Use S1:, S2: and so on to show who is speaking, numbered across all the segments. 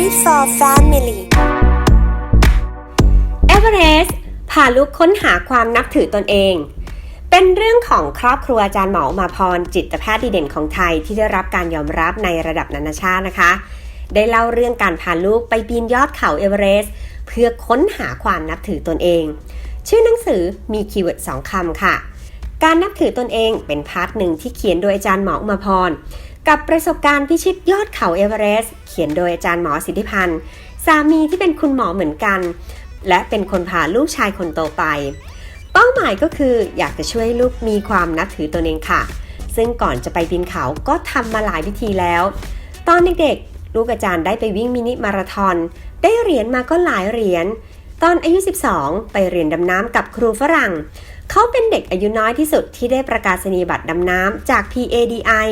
S1: Story for Family
S2: เอเวอเรสต์พาลูกค้นหาความนับถือตนเอง เป็นเรื่องของครอบครัวอาจารย์หมออมาพร จิตแพทย์ดีเด่นของไทยที่ได้รับการยอมรับในระดับนานาชาตินะคะ ได้เล่าเรื่องการพาลูกไปปีนยอดเขาเอเวอเรสต์เพื่อค้นหาความนับถือตนเอง ชื่อหนังสือมีคีย์เวิร์ดสองคำค่ะ การนับถือตนเองเป็นพาร์ทหนึ่งที่เขียนโดยอาจารย์หมออุมาพรกับประสบการณ์พิชิตยอดเขาเอเวอเรสต์ ขียนโดยอาจารย์หมอสิทธิพันธ์ สามีที่เป็นคุณหมอเหมือนกัน และเป็นคนพาลูกชายคนโตไป เป้าหมายก็คืออยากจะช่วยลูกมีความนับถือตนเองค่ะ ซึ่งก่อนจะไปปีนเขาก็ทำมาหลายวิธีแล้ว ตอนเด็กๆ ลูกอาจารย์ได้ไปวิ่งมินิมาราธอน ได้เหรียญมาก็หลายเหรียญ ตอนอายุ 12 ไปเรียนดำน้ำกับครูฝรั่งเขาเป็นเด็กอายุน้อยที่สุดที่ได้ประกาศนียบัตรดำน้ำจาก PADI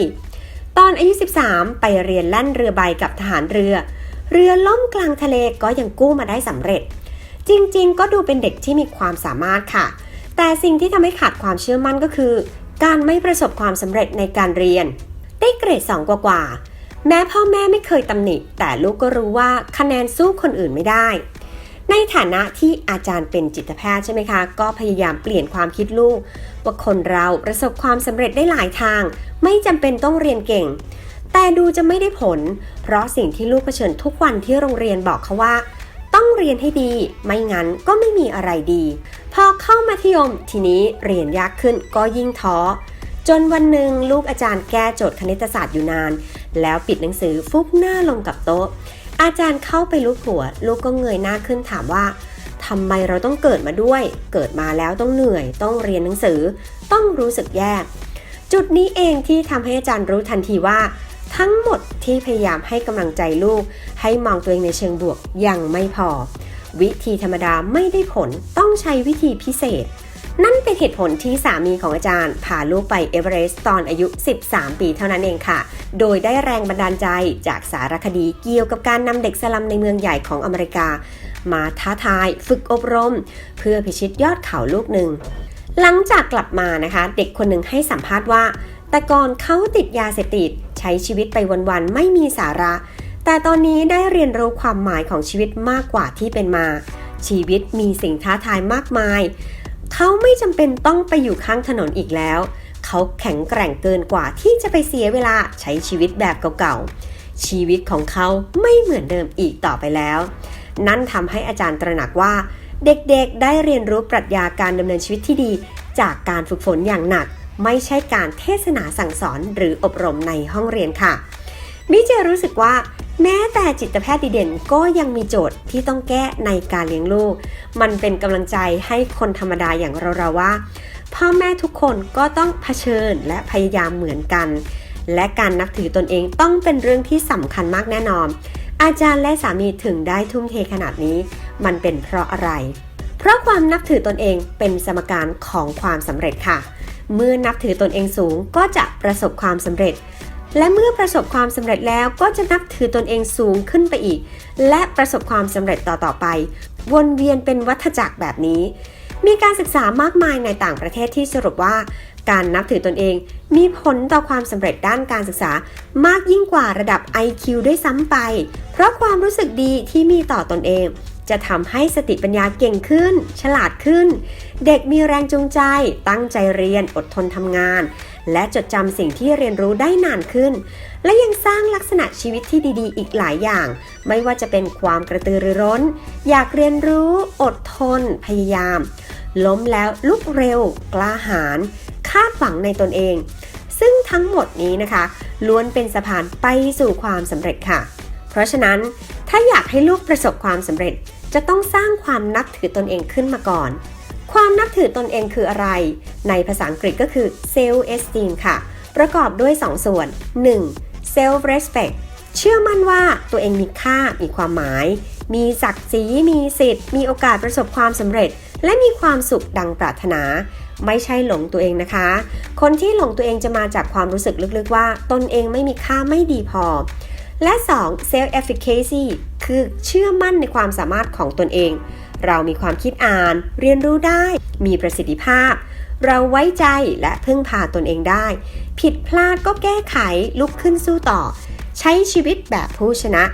S2: ตอนอายุ 13 ไปเรียนแล่นเรือใบกับทหารเรือ เรือล่มกลางทะเลก็ยังกู้มาได้สำเร็จ จริงๆ ก็ดูเป็นเด็กที่มีความสามารถค่ะ แต่สิ่งที่ทำให้ขาดความเชื่อมั่นก็คือ การไม่ประสบความสำเร็จในการเรียน ได้เกรด 2 กว่าๆแม้พ่อแม่ไม่เคยตำหนิ แต่ลูกก็รู้ว่าคะแนนสู้คนอื่นไม่ได้ ในฐานะที่อาจารย์เป็นจิตแพทย์ใช่ไหมคะ ก็พยายามเปลี่ยนความคิดลูก ว่าคนเราประสบความสำเร็จได้หลายทาง ไม่จำเป็นต้องเรียนเก่ง แต่ดูจะไม่ได้ผล เพราะสิ่งที่ลูกเผชิญทุกวันที่โรงเรียนบอกเขาว่า ต้องเรียนให้ดี ไม่งั้นก็ไม่มีอะไรดี พอเข้ามัธยมทีนี้เรียนยากขึ้นก็ยิ่งท้อจนวันหนึ่งลูกอาจารย์แก้โจทย์คณิตศาสตร์อยู่นาน แล้วปิดหนังสือฟุบหน้าลงกับโต๊ะ อาจารย์เข้าไปลูกหัว ลูกก็เงยหน้าขึ้นถามว่าทำไมเราต้องเกิดมาด้วย เกิดมาแล้วต้องเหนื่อย ต้องเรียนหนังสือ ต้องรู้สึกแย่จุดนี้เองที่ทำให้อาจารย์รู้ทันทีว่า ทั้งหมดที่พยายามให้กำลังใจลูก ให้มองตัวเองในเชิงบวกยังไม่พอ วิธีธรรมดาไม่ได้ผลต้องใช้วิธีพิเศษ นั่นเป็นเหตุผลที่สามีของอาจารย์พาลูกไปเอเวอเรสต์ตอนอายุ 13 ปีเท่านั้นเองค่ะ โดยได้แรงบันดาลใจจากสารคดีเกี่ยวกับการนำเด็กสลัมในเมืองใหญ่ของอเมริกา มาท้าทายฝึกอบรม เพื่อพิชิตยอดเขาลูกหนึ่ง หลังจากกลับมานะคะ เด็กคนหนึ่งให้สัมภาษณ์ว่า แต่ก่อนเขาติดยาเสพติดใช้ชีวิตไปวันๆไม่มีสาระ แต่ตอนนี้ได้เรียนรู้ความหมายของชีวิตมากกว่าที่เป็นมาชีวิตมีสิ่งท้าทายมากมาย เขาไม่จำเป็นต้องไปอยู่ข้างถนนอีกแล้ว เขาแข็งแกร่งเกินกว่าที่จะไปเสียเวลาใช้ชีวิตแบบเก่าๆ ชีวิตของเขาไม่เหมือนเดิมอีกต่อไปแล้ว นั่นทำให้อาจารย์ตระหนักว่า เด็กๆ ได้เรียนรู้ปรัชญาการดำเนินชีวิตที่ดี จากการฝึกฝนอย่างหนัก ไม่ใช่การเทศนาสั่งสอนหรืออบรมในห้องเรียนค่ะมิเจรู้สึกว่า แม้แต่จิตแพทย์ดีเด่นก็ยังมีโจทย์ที่ต้องแก้ในการเลี้ยงลูก มันเป็นกำลังใจให้คนธรรมดาอย่างเราๆว่า พ่อแม่ทุกคนก็ต้องเผชิญและพยายามเหมือนกัน และการนับถือตนเองต้องเป็นเรื่องที่สำคัญมากแน่นอน อาจารย์และสามีถึงได้ทุ่มเทขนาดนี้ มันเป็นเพราะอะไร เพราะความนับถือตนเองเป็นสมการของความสำเร็จค่ะ เมื่อนับถือตนเองสูงก็จะประสบความสำเร็จ และเมื่อประสบความสำเร็จแล้วก็จะนับถือตนเองสูงขึ้นไปอีก และประสบความสำเร็จต่อๆไป วนเวียนเป็นวัฏจักรแบบนี้ มีการศึกษามากมายในต่างประเทศที่สรุปว่า การนับถือตนเองมีผลต่อความสำเร็จด้านการศึกษามากยิ่งกว่าระดับ IQ ด้วยซ้ำไป เพราะความรู้สึกดีที่มีต่อตนเอง จะทำให้สติปัญญาเก่งขึ้น ฉลาดขึ้น เด็กมีแรงจูงใจ ตั้งใจเรียนอดทนทำงาน และจดจำสิ่งที่เรียนรู้ได้นานขึ้น และยังสร้างลักษณะชีวิตที่ดี ๆ อีกหลายอย่าง ไม่ว่าจะเป็นความกระตือรือร้น อยากเรียนรู้ อดทน พยายาม ล้มแล้วลุกเร็ว กล้าหาญคาดหวังในตนเอง ซึ่งทั้งหมดนี้นะคะ ล้วนเป็นสะพานไปสู่ความสำเร็จค่ะ เพราะฉะนั้นถ้าอยากให้ลูกประสบความสำเร็จจะต้องสร้างความนับถือตนเองขึ้นมาก่อน ความนับถือตนเองคืออะไร ในภาษาอังกฤษก็คือ self esteem ค่ะ ประกอบด้วย 2 ส่วน 1. self respect เชื่อมั่นว่าตัวเองมีค่า มีความหมาย มีศักดิ์ศรี มีสิทธิ์ มีโอกาสประสบความสำเร็จ และมีความสุขดังปรารถนา ไม่ใช่หลงตัวเองนะคะ คนที่หลงตัวเองจะมาจากความรู้สึกลึกๆว่า ตนเองไม่มีค่าไม่ดีพอ และ 2. self efficacy คือเชื่อมั่นในความสามารถของตนเอง เรามีความคิดอ่าน เรียนรู้ได้ มีประสิทธิภาพ เราไว้ใจและพึ่งพาตนเองได้ ผิดพลาดก็แก้ไขลุกขึ้นสู้ต่อ ใช้ชีวิตแบบผู้ชนะ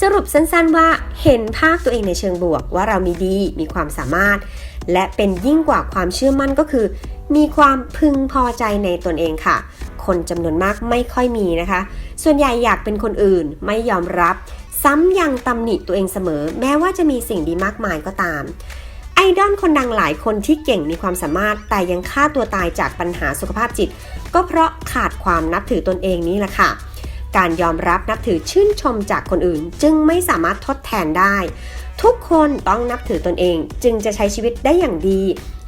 S2: สรุปสั้นๆว่าเห็นภาพตัวเองในเชิงบวกว่าเรามีดีมีความสามารถ และเป็นยิ่งกว่าความเชื่อมั่นก็คือ มีความพึงพอใจในตนเองค่ะ คนจำนวนมากไม่ค่อยมีนะคะ ส่วนใหญ่อยากเป็นคนอื่นไม่ยอมรับ ซ้ำยังตำหนิตัวเองเสมอ แม้ว่าจะมีสิ่งดีมากมายก็ตาม ไอดอลคนดังหลายคนที่เก่งมีความสามารถ แต่ยังฆ่าตัวตายจากปัญหาสุขภาพจิต ก็เพราะขาดความนับถือตนเองนี่แหละค่ะการยอมรับนับถือชื่นชมจากคนอื่น จึงไม่สามารถทดแทนได้ ทุกคนต้องนับถือตนเองจึงจะใช้ชีวิตได้อย่างดี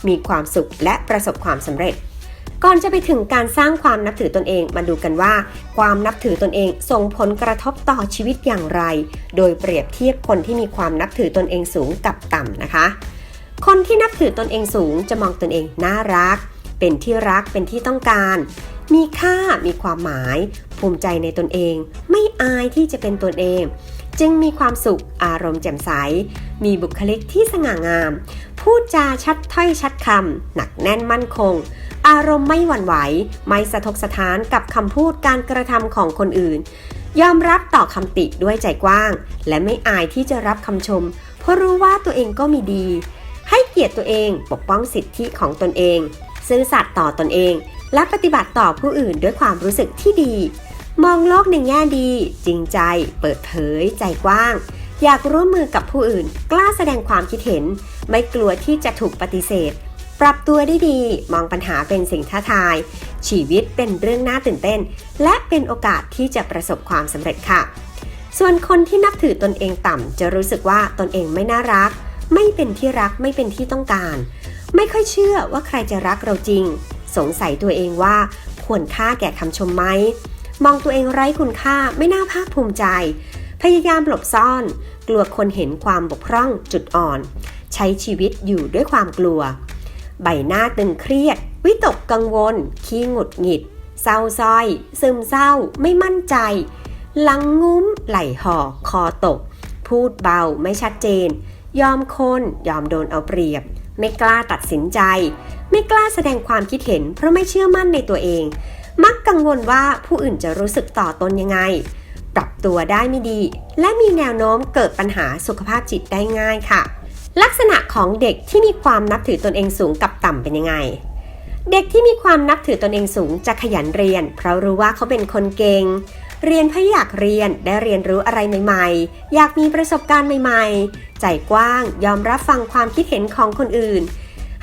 S2: มีความสุขและประสบความสำเร็จ ก่อนจะไปถึงการสร้างความนับถือตนเอง มาดูกันว่า ความนับถือตนเองส่งผลกระทบต่อชีวิตอย่างไร โดยเปรียบเทียบคนที่มีความนับถือตนเองสูงกับต่ำนะคะ คนที่นับถือตนเองสูงจะมองตนเองน่ารัก เป็นที่รักเป็นที่ต้องการ มีค่ามีความหมาย ภูมิใจในตนเอง ไม่อายที่จะเป็นตนเอง จึงมีความสุขอารมณ์แจ่มใส มีบุคลิกที่สง่างาม พูดจาชัดถ้อยชัดคำ หนักแน่นมั่นคง อารมณ์ไม่หวั่นไหว ไม่สะทกสะท้านกับคำพูดการกระทำของคนอื่น ยอมรับต่อคำติด้วยใจกว้าง และไม่อายที่จะรับคำชม เพราะรู้ว่าตัวเองก็มีดี ให้เกียรติตัวเองปกป้องสิทธิของตนเอง ซื่อสัตย์ต่อตนเอง และปฏิบัติต่อผู้อื่นด้วยความรู้สึกที่ดี มองโลกในแง่ดี จริงใจ เปิดเผย ใจกว้าง อยากร่วมมือกับผู้อื่น กล้าแสดงความคิดเห็น ไม่กลัวที่จะถูกปฏิเสธ ปรับตัวได้ดี มองปัญหาเป็นสิ่งท้าทาย ชีวิตเป็นเรื่องน่าตื่นเต้น และเป็นโอกาสที่จะประสบความสำเร็จค่ะ ส่วนคนที่นับถือตนเองต่ำจะรู้สึกว่าตนเองไม่น่ารัก ไม่เป็นที่รักไม่เป็นที่ต้องการ ไม่ค่อยเชื่อว่าใครจะรักเราจริง สงสัยตัวเองว่าควรค่าแก่คำชมไหมมองตัวเองไร้คุณค่าไม่น่าภาคภูมิใจ พยายามหลบซ่อน กลัวคนเห็นความบกพร่องจุดอ่อน ใช้ชีวิตอยู่ด้วยความกลัว ใบหน้าตึงเครียด วิตกกังวล ขี้หงุดหงิด เศร้าซ้อย ซึมเศร้า ไม่มั่นใจหลังงุ้ม ไหลห่อ คอตก พูดเบาไม่ชัดเจน ยอมคนยอมโดนเอาเปรียบ ไม่กล้าตัดสินใจ ไม่กล้าแสดงความคิดเห็น เพราะไม่เชื่อมั่นในตัวเอง มักกังวลว่าผู้อื่นจะรู้สึกต่อตนยังไงปรับตัวได้ไม่ดี และมีแนวโน้มเกิดปัญหาสุขภาพจิตได้ง่ายค่ะ ลักษณะของเด็กที่มีความนับถือตนเองสูงกับต่ำเป็นยังไง เด็กที่มีความนับถือตนเองสูงจะขยันเรียน เพราะรู้ว่าเขาเป็นคนเก่ง เรียนเพราะอยากเรียนได้เรียนรู้อะไรใหม่ ๆ อยากมีประสบการณ์ใหม่ ๆ ใจกว้างยอมรับฟังความคิดเห็นของคนอื่น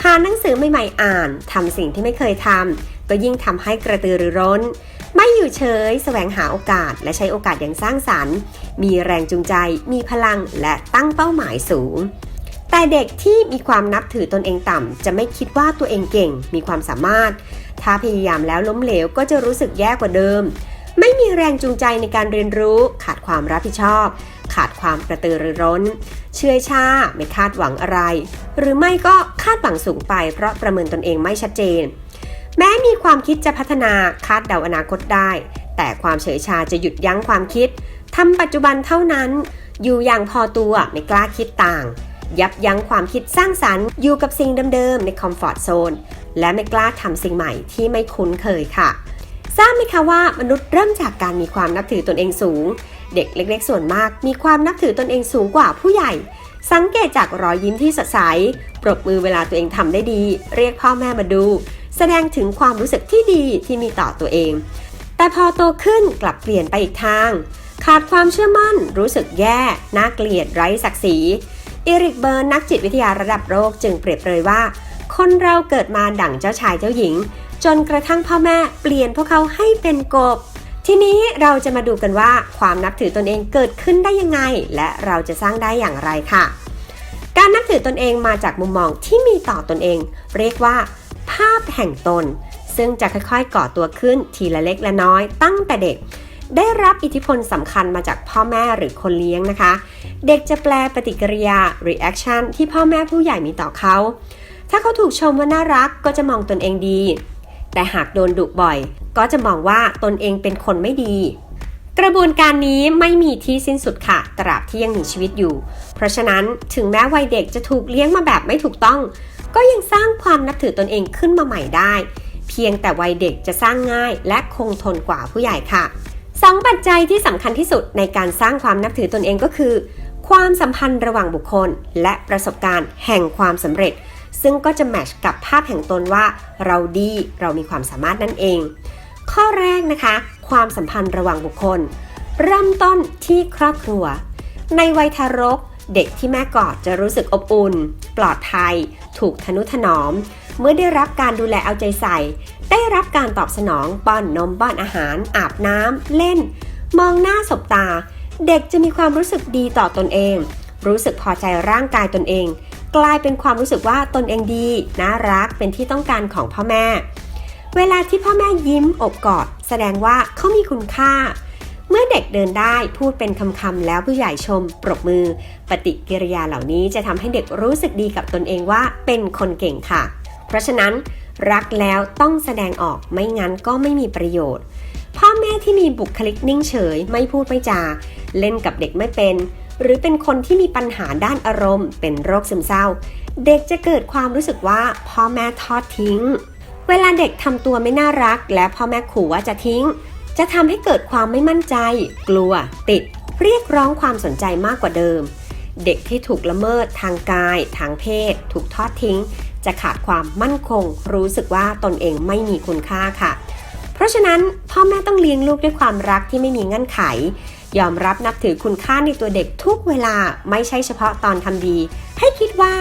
S2: หาหนังสือใหม่ๆอ่านทำสิ่งที่ไม่เคยทำก็ยิ่งทำให้กระตือรือร้นไม่อยู่เฉยแสวงหาโอกาสและใช้โอกาสอย่างสร้างสรรค์ มีแรงจูงใจ มีพลังและตั้งเป้าหมายสูง แต่เด็กที่มีความนับถือตนเองต่ำ จะไม่คิดว่าตัวเองเก่ง มีความสามารถ ถ้าพยายามแล้วล้มเหลวก็จะรู้สึกแย่กว่าเดิม ไม่มีแรงจูงใจในการเรียนรู้ ขาดความรับผิดชอบ ขาดความกระตือรือร้น เชื่อชาไม่คาดหวังอะไร หรือไม่ก็คาดหวังสูงไป เพราะประเมินตนเองไม่ชัดเจน แม้มีความคิดจะพัฒนาคาดเดาอนาคตได้ แต่ความเฉยชาจะหยุดยั้งความคิดทำปัจจุบันเท่านั้น อยู่อย่างพอตัวไม่กล้าคิดต่าง ยับยั้งความคิดสร้างสรรค์อยู่กับสิ่งเดิมๆในคอมฟอร์ทโซนและไม่กล้าทำสิ่งใหม่ที่ไม่คุ้นเคยค่ะ ทราบไหมคะว่ามนุษย์เริ่มจากการมีความนับถือตนเองสูง เด็กเล็กๆ ส่วนมากมีความนับถือตนเองสูงกว่าผู้ใหญ่ สังเกตจากรอยยิ้มที่สดใสปรบมือเวลาตัวเองทำได้ดี เรียกพ่อแม่มาดู แสดงถึงความรู้สึกที่ดีที่มีต่อตัวเอง แต่พอโตขึ้นกลับเปลี่ยนไปอีกทาง ขาดความเชื่อมั่น รู้สึกแย่น่าเกลียดไร้ศักดิ์ศรี อริกเบิร์นนักจิตวิทยาระดับโลกจึงเปรียบเลยว่า คนเราเกิดมาดั่งเจ้าชายเจ้าหญิง จนกระทั่งพ่อแม่เปลี่ยนพวกเขาให้เป็นกบ ทีนี้เราจะมาดูกันว่าความนับถือตนเองเกิดขึ้นได้ยังไง และเราจะสร้างได้อย่างไรค่ะ การนับถือตนเองมาจากมุมมองที่มีต่อตนเอง เรียกว่า ภาพแห่งตน ซึ่งจะค่อยๆก่อตัวขึ้นทีละเล็กละน้อยตั้งแต่เด็ก ได้รับอิทธิพลสำคัญมาจากพ่อแม่หรือคนเลี้ยงนะคะ เด็กจะแปลปฏิกิริยา reaction ที่พ่อแม่ผู้ใหญ่มีต่อเขา ถ้าเขาถูกชมว่าน่ารักก็จะมองตนเองดี แต่หากโดนดุบ่อย ก็จะมองว่าตนเองเป็นคนไม่ดี กระบวนการนี้ไม่มีที่สิ้นสุดค่ะ ตราบที่ยังมีชีวิตอยู่ เพราะฉะนั้นถึงแม้วัยเด็กจะถูกเลี้ยงมาแบบไม่ถูกต้อง ก็ยังสร้างความนับถือตนเองขึ้นมาใหม่ได้ เพียงแต่วัยเด็กจะสร้างง่ายและคงทนกว่าผู้ใหญ่ค่ะ สองปัจจัยที่สำคัญที่สุดในการสร้างความนับถือตนเองก็คือ ความสัมพันธ์ระหว่างบุคคล และประสบการณ์แห่งความสำเร็จ ซึ่งก็จะแมชกับภาพแห่งตนว่า เราดีเรามีความสามารถนั่นเอง ข้อแรกนะคะ ความสัมพันธ์ระหว่างบุคคล เริ่มต้นที่ครอบครัว ในวัยทารก เด็กที่แม่กอดจะรู้สึกอบอุ่น ปลอดภัย ถูกทนุถนอม เมื่อได้รับการดูแลเอาใจใส่ ได้รับการตอบสนองป้อนนมป้อนอาหาร อาบน้ำเล่น มองหน้าสบตา เด็กจะมีความรู้สึกดีต่อตนเอง รู้สึกพอใจร่างกายตนเอง กลายเป็นความรู้สึกว่าตนเองดีน่ารักเป็นที่ต้องการของพ่อแม่ เวลาที่พ่อแม่ยิ้มอบกอด แสดงว่าเขามีคุณค่าเมื่อเด็กเดินได้พูดเป็นคำๆแล้วผู้ใหญ่ชม ปรบมือ ปฏิกิริยาเหล่านี้จะทำให้เด็กรู้สึกดีกับตนเองว่าเป็นคนเก่งค่ะ เพราะฉะนั้นรักแล้วต้องแสดงออกไม่งั้นก็ไม่มีประโยชน์ พ่อแม่ที่มีบุคลิกนิ่งเฉย ไม่พูดไม่จา เล่นกับเด็กไม่เป็น หรือเป็นคนที่มีปัญหาด้านอารมณ์ เป็นโรคซึมเศร้า เด็กจะเกิดความรู้สึกว่าพ่อแม่ทอดทิ้ง เวลาเด็กทำตัวไม่น่ารัก และพ่อแม่ขู่ว่าจะทิ้ง จะทำให้เกิดความไม่มั่นใจ กลัว ติด เรียกร้องความสนใจมากกว่าเดิม เด็กที่ถูกละเมิดทางกาย ทางเพศ ถูกทอดทิ้ง จะขาดความมั่นคง รู้สึกว่าตนเองไม่มีคุณค่าค่ะ เพราะฉะนั้นพ่อแม่ต้องเลี้ยงลูกด้วยความรักที่ไม่มีเงื่อนไข ยอมรับนับถือคุณค่าในตัวเด็กทุกเวลาไม่ใช่เฉพาะตอนทำดี ให้คิดว่า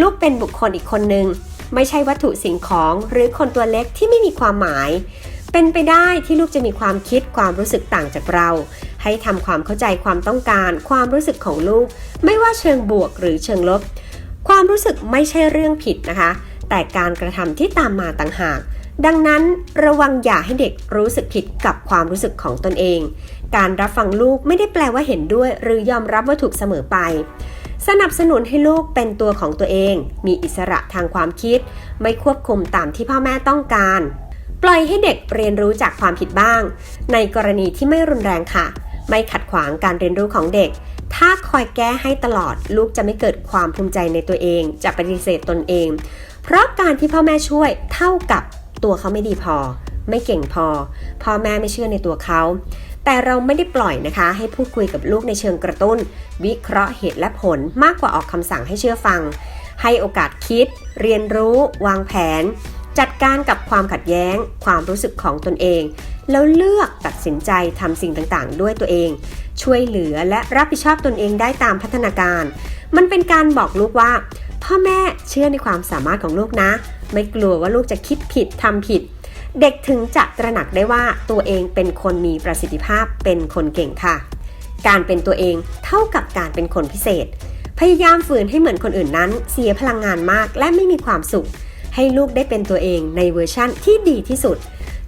S2: ลูกเป็นบุคคลอีกคนหนึ่งไม่ใช่วัตถุสิ่งของหรือคนตัวเล็กที่ไม่มีความหมาย เป็นไปได้ที่ลูกจะมีความคิดความรู้สึกต่างจากเรา ให้ทำความเข้าใจความต้องการ ความรู้สึกของลูก ไม่ว่าเชิงบวกหรือเชิงลบ ความรู้สึกไม่ใช่เรื่องผิดนะคะ แต่การกระทำที่ตามมาต่างหาก ดังนั้นระวังอย่าให้เด็กรู้สึกผิดกับความรู้สึกของตนเอง การรับฟังลูกไม่ได้แปลว่าเห็นด้วย หรือยอมรับว่าถูกเสมอไป สนับสนุนให้ลูกเป็นตัวของตัวเอง มีอิสระทางความคิด ไม่ควบคุมตามที่พ่อแม่ต้องการ ปล่อยให้เด็กเรียนรู้จากความผิดบ้าง ในกรณีที่ไม่รุนแรงค่ะ ไม่ขัดขวางการเรียนรู้ของเด็ก ถ้าคอยแก้ให้ตลอดลูกจะไม่เกิดความภูมิใจในตัวเอง จะปฏิเสธตนเอง เพราะการที่พ่อแม่ช่วยเท่ากับตัวเขาไม่ดีพอ ไม่เก่งพอ พ่อแม่ไม่เชื่อในตัวเขาแต่เราไม่ได้ปล่อยนะคะ ให้พูดคุยกับลูกในเชิงกระตุ้น วิเคราะห์เหตุและผลมากกว่าออกคำสั่งให้เชื่อฟัง ให้โอกาสคิด เรียนรู้ วางแผน จัดการกับความขัดแย้ง ความรู้สึกของตนเอง แล้วเลือกตัดสินใจทำสิ่งต่างๆ ด้วยตัวเอง ช่วยเหลือและรับผิดชอบตนเองได้ตามพัฒนาการ มันเป็นการบอกลูกว่า พ่อแม่เชื่อในความสามารถของลูกนะ ไม่กลัวว่าลูกจะคิดผิดทำผิด เด็กถึงจะตระหนักได้ว่าตัวเองเป็นคนมีประสิทธิภาพเป็นคนเก่งค่ะ การเป็นตัวเองเท่ากับการเป็นคนพิเศษ พยายามฝืนให้เหมือนคนอื่นนั้น เสียพลังงานมากและไม่มีความสุข ให้ลูกได้เป็นตัวเองในเวอร์ชั่นที่ดีที่สุด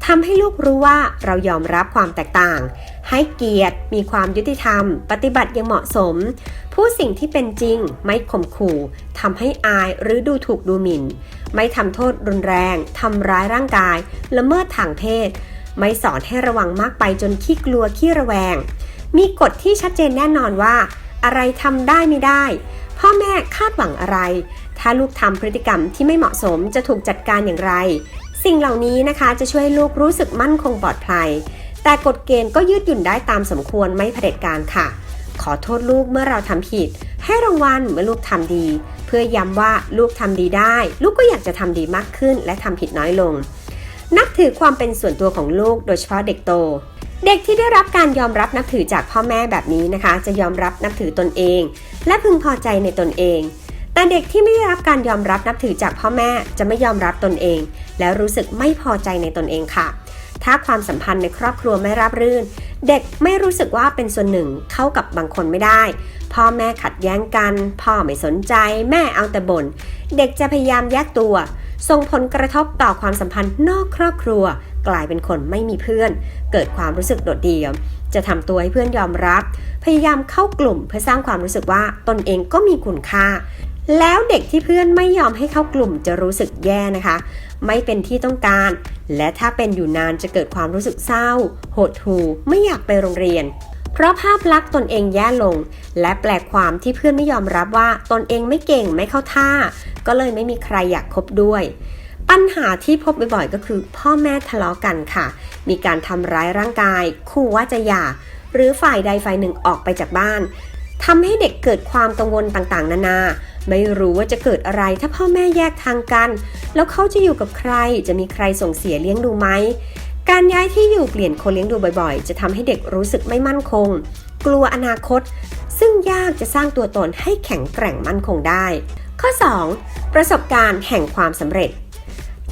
S2: ทำให้ลูกรู้ว่าเรายอมรับความแตกต่าง ให้เกียรติ มีความยุติธรรม ปฏิบัติอย่างเหมาะสม พูดสิ่งที่เป็นจริง ไม่ข่มขู่ทำให้อายหรือดูถูกดูหมิ่น ไม่ทำโทษรุนแรงทำร้ายร่างกาย ละเมิดทางเพศ ไม่สอนให้ระวังมากไปจนขี้กลัวขี้ระแวง มีกฎที่ชัดเจนแน่นอนว่า อะไรทำได้ไม่ได้ พ่อแม่คาดหวังอะไร ถ้าลูกทำพฤติกรรมที่ไม่เหมาะสมจะถูกจัดการอย่างไร สิ่งเหล่านี้นะคะจะช่วยลูกรู้สึกมั่นคงปลอดภัย แต่กฎเกณฑ์ก็ยืดหยุ่นได้ตามสมควรไม่เผด็จการค่ะ ขอโทษลูกเมื่อเราทำผิด ให้รางวัลเมื่อลูกทำดี เพื่อย้ำว่าลูกทำดีได้ ลูกก็อยากจะทำดีมากขึ้น และทำผิดน้อยลง นับถือความเป็นส่วนตัวของลูกโดยเฉพาะเด็กโตเด็กที่ได้รับการยอมรับนับถือจากพ่อแม่แบบนี้นะคะ จะยอมรับนับถือตนเอง และพึงพอใจในตนเอง แต่เด็กที่ไม่ได้รับการยอมรับนับถือจากพ่อแม่จะไม่ยอมรับตนเอง แล้วรู้สึกไม่พอใจในตนเองค่ะ ถ้าความสัมพันธ์ในครอบครัวไม่ราบรื่น เด็กไม่รู้สึกว่าเป็นส่วนหนึ่งเข้ากับบางคนไม่ได้ พ่อแม่ขัดแย้งกัน พ่อไม่สนใจ แม่เอาแต่บ่นเด็กจะพยายามแยกตัว ส่งผลกระทบต่อความสัมพันธ์นอกครอบครัว กลายเป็นคนไม่มีเพื่อน เกิดความรู้สึกโดดเดี่ยวจะทำตัวให้เพื่อนยอมรับ พยายามเข้ากลุ่มเพื่อสร้างความรู้สึกว่าตนเองก็มีคุณค่า แล้วเด็กที่เพื่อนไม่ยอมให้เข้ากลุ่มจะรู้สึกแย่นะคะ ไม่เป็นที่ต้องการ และถ้าเป็นอยู่นานจะเกิดความรู้สึกเศร้าหดหู่ไม่อยากไปโรงเรียน เพราะภาพลักษณ์ตนเองแย่ลง และแปลความที่เพื่อนไม่ยอมรับว่าตนเองไม่เก่งไม่เข้าท่า ก็เลยไม่มีใครอยากคบด้วย ปัญหาที่พบบ่อยๆก็คือ พ่อแม่ทะเลาะกันค่ะ มีการทำร้ายร่างกายคู่ว่าจะหย่า หรือฝ่ายใดฝ่ายหนึ่งออกไปจากบ้านทำให้เด็กเกิดความกังวลต่างๆ นานา ไม่รู้ว่าจะเกิดอะไรถ้าพ่อแม่แยกทางกัน แล้วเขาจะอยู่กับใครจะมีใครส่งเสียเลี้ยงดูไหมการย้ายที่อยู่เปลี่ยนคนเลี้ยงดูบ่อยๆ จะทำให้เด็กรู้สึกไม่มั่นคง กลัวอนาคต ซึ่งยากจะสร้างตัวตนให้แข็งแกร่งมั่นคงได้ ข้อ 2. ประสบการณ์แห่งความสำเร็จ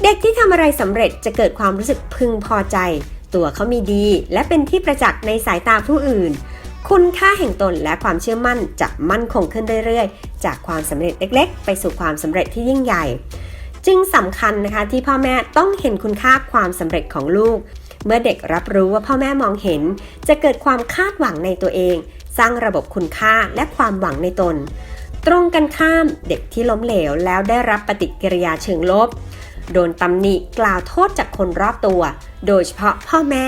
S2: เด็กที่ทำอะไรสำเร็จจะเกิดความรู้สึกพึงพอใจ ตัวเขามีดี และเป็นที่ประจักษ์ในสายตาผู้อื่น คุณค่าแห่งตนและความเชื่อมั่นจะมั่นคงขึ้นเรื่อยๆ จากความสำเร็จเล็กๆ ไปสู่ความสำเร็จที่ยิ่งใหญ่ จึงสำคัญนะคะที่พ่อแม่ต้องเห็นคุณค่าความสำเร็จของลูก เมื่อเด็กรับรู้ว่าพ่อแม่มองเห็น จะเกิดความคาดหวังในตัวเอง สร้างระบบคุณค่าและความหวังในตน ตรงกันข้ามเด็กที่ล้มเหลวแล้วได้รับปฏิกิริยาเชิงลบ โดนตำหนิกล่าวโทษจากคนรอบตัว โดยเฉพาะพ่อแม่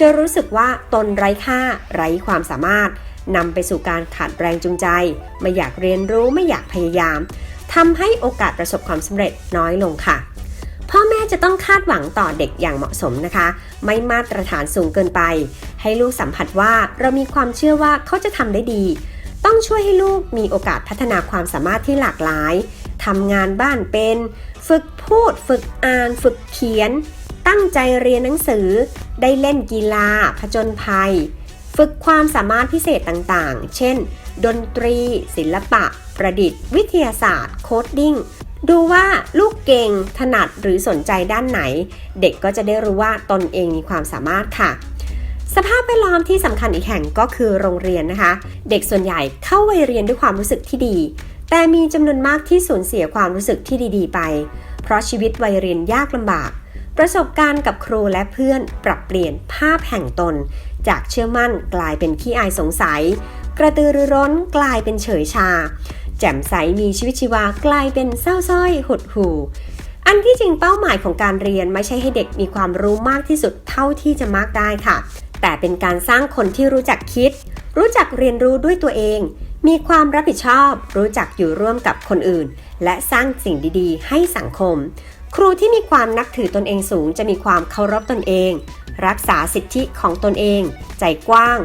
S2: จะรู้สึกว่าตนไร้ค่า ไร้ความสามารถนำไปสู่การขาดแรงจูงใจ ไม่อยากเรียนรู้ไม่อยากพยายามทำให้โอกาสประสบความสำเร็จน้อยลงค่ะ พ่อแม่จะต้องคาดหวังต่อเด็กอย่างเหมาะสมนะคะ ไม่มาตรฐานสูงเกินไป ให้ลูกสัมผัสว่าเรามีความเชื่อว่าเขาจะทำได้ดี ต้องช่วยให้ลูกมีโอกาสพัฒนาความสามารถที่หลากหลายทำงานบ้านเป็น ฝึกพูด ฝึกอ่าน ฝึกเขียน ตั้งใจเรียนหนังสือ ได้เล่นกีฬา ผจญภัย ฝึกความสามารถพิเศษต่างๆ เช่น ดนตรี ศิลปะ ประดิษฐ์ วิทยาศาสตร์ โคดดิ้ง ดูว่าลูกเก่ง ถนัดหรือสนใจด้านไหน เด็กก็จะได้รู้ว่าตนเองมีความสามารถค่ะสภาพแวดล้อมที่สำคัญอีกแห่งก็คือโรงเรียนนะคะ เด็กส่วนใหญ่เข้าวัยเรียนด้วยความรู้สึกที่ดี แต่มีจำนวนมากที่สูญเสียความรู้สึกที่ดีๆ ไป เพราะชีวิตวัยเรียนยากลำบาก ประสบการณ์กับครูและเพื่อนปรับเปลี่ยนภาพแห่งตน จากเชื่อมั่นกลายเป็นขี้อายสงสัย กระตือรือร้นกลายเป็นเฉยชา แจ่มใสมีชีวิตชีวากลายเป็นเศร้าส้อยหดหู่อันที่จริงเป้าหมายของการเรียนไม่ใช่ให้เด็กมีความรู้มากที่สุดเท่าที่จะมากได้ค่ะ แต่เป็นการสร้างคนที่รู้จักคิด รู้จักเรียนรู้ด้วยตัวเอง มีความรับผิดชอบ รู้จักอยู่ร่วมกับคนอื่น และสร้างสิ่งดีๆ ให้สังคม ครูที่มีความนับถือตนเองสูงจะมีความเคารพตนเอง รักษาสิทธิของตนเอง ใจกว้าง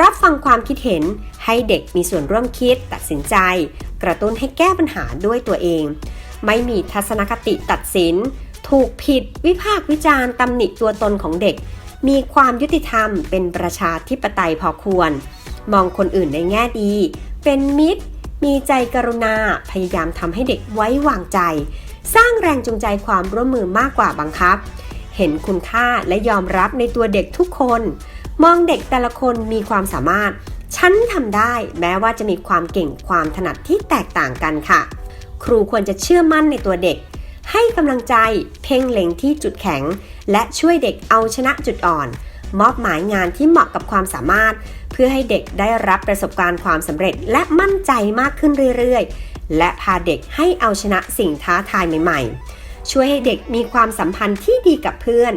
S2: รับฟังความคิดเห็น ให้เด็กมีส่วนร่วมคิดตัดสินใจ กระตุ้นให้แก้ปัญหาด้วยตัวเอง ไม่มีทัศนคติตัดสิน ถูกผิด วิพากษ์วิจารณ์ตำหนิตัวตนของเด็ก มีความยุติธรรมเป็นประชาธิปไตยพอควร มองคนอื่นในแง่ดี เป็นมิตร มีใจกรุณา พยายามทำให้เด็กไว้วางใจ สร้างแรงจูงใจความร่วมมือมากกว่าบังคับ เห็นคุณค่าและยอมรับในตัวเด็กทุกคน มองเด็กแต่ละคนมีความสามารถ ฉันทำได้แม้ว่าจะมีความเก่งความถนัดที่แตกต่างกันค่ะ ครูควรจะเชื่อมั่นในตัวเด็ก ให้กำลังใจ เพ่งเล็งที่จุดแข็ง และช่วยเด็กเอาชนะจุดอ่อน มอบหมายงานที่เหมาะกับความสามารถ พื่อให้เด็กได้รับประสบการณ์ความสำเร็จ และมั่นใจมากขึ้นเรื่อยๆ และพาเด็กให้เอาชนะสิ่งท้าทายใหม่ๆ ช่วยให้เด็กมีความสัมพันธ์ที่ดีกับเพื่อน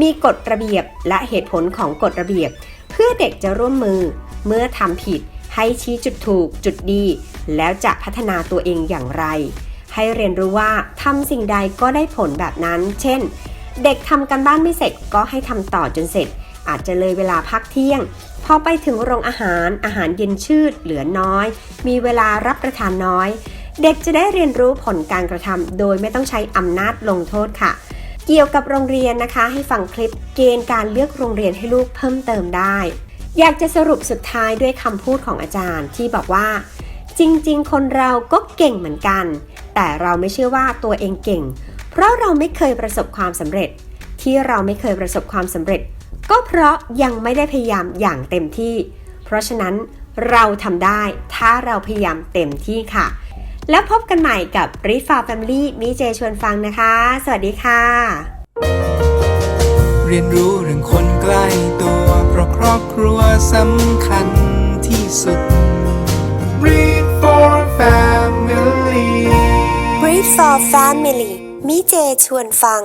S2: มีกฎระเบียบและเหตุผลของกฎระเบียบ เพื่อเด็กจะร่วมมือ เมื่อทำผิด ให้ชี้จุดถูกจุดดี แล้วจะพัฒนาตัวเองอย่างไร ให้เรียนรู้ว่าทำสิ่งใดก็ได้ผลแบบนั้น เช่น เด็กทำกันบ้านไม่เสร็จก็ให้ทำต่อจนเสร็จ อาจจะเลยเวลาพักเที่ยง พอไปถึงโรงอาหารอาหารเย็นชืดเหลือน้อย มีเวลารับประทานน้อย เด็กจะได้เรียนรู้ผลการกระทำโดยไม่ต้องใช้อำนาจลงโทษค่ะ เกี่ยวกับโรงเรียนนะคะ ให้ฟังคลิปเกณฑ์การเลือกโรงเรียนให้ลูกเพิ่มเติมได้ อยากจะสรุปสุดท้ายด้วยคำพูดของอาจารย์ที่บอกว่า จริง ๆ คนเราก็เก่งเหมือนกัน แต่เราไม่เชื่อว่าตัวเองเก่ง เพราะเราไม่เคยประสบความสำเร็จ ที่เราไม่เคยประสบความสำเร็จ ก็เพราะยังไม่ได้พยายามอย่างเต็มที่ เพราะฉะนั้นเราทำได้ถ้าเราพยายามเต็มที่ค่ะ แล้วพบกันใหม่กับริฟาแฟมิลี่มีเจชวนฟังนะคะ สวัสดีค่ะ
S1: เรียนรู้เรื่องคนใกล้ตัว เพราะครอบครัวสำคัญที่สุด Read for Family
S2: Read for Family มิเจชวนฟัง